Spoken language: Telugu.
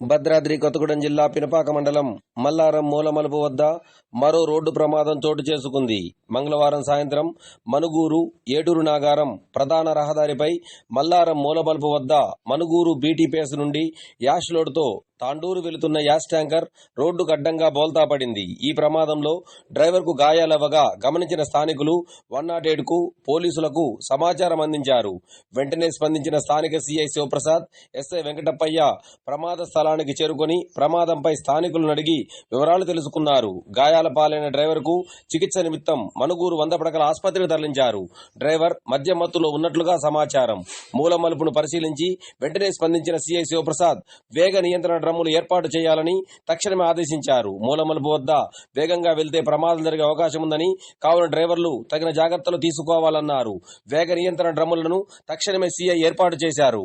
భద్రాద్రి కొత్తగూడెం జిల్లా పినపాక మండలం మల్లారం మూలమలుపు వద్ద మరో రోడ్డు ప్రమాదం చోటు చేసుకుంది. మంగళవారం సాయంత్రం మనుగూరు ఏటూరు నాగారం ప్రధాన రహదారిపై మల్లారం మూలమలుపు వద్ద మనుగూరు బీటీపీఎస్ నుండి యాష్ లోడ్తో తాండూరు వెళుతున్న యాస్ ట్యాంకర్ రోడ్డుకు అడ్డంగా బోల్తా పడింది. ఈ ప్రమాదంలో డ్రైవర్కు గాయాలవ్వగా గమనించిన స్థానికులు వన్ నాట్కు పోలీసులకు సమాచారం అందించారు. వెంటనే స్పందించిన స్థానిక సీఐ శివప్రసాద్ ఎస్ఐ వెంకటప్పయ్య ప్రమాద స్థలానికి చేరుకొని ప్రమాదంపై స్థానికులను అడిగి వివరాలు తెలుసుకున్నారు. గాయాల పాలైన డ్రైవర్కు చికిత్స నిమిత్తం మనుగూరు వంద పడకల ఆసుపత్రికి తరలించారు. డ్రైవర్ మద్యమత్తులో ఉన్నట్లుగా సమాచారం. మూల మలుపును పరిశీలించి వెంటనే స్పందించిన సీఐ శివప్రసాద్ వేగ నియంత్రణ డ్రమ్ములు ఏర్పాటు చేయాలని తక్షణమే ఆదేశించారు. మూలమల వద్ద వేగంగా వెళ్తే ప్రమాదం జరిగే అవకాశం ఉందని కావున డ్రైవర్లు తగిన జాగ్రత్తలు తీసుకోవాలన్నారు. వేగ నియంత్రణ డ్రమ్ములను తక్షణమే సీఐ ఏర్పాటు చేశారు.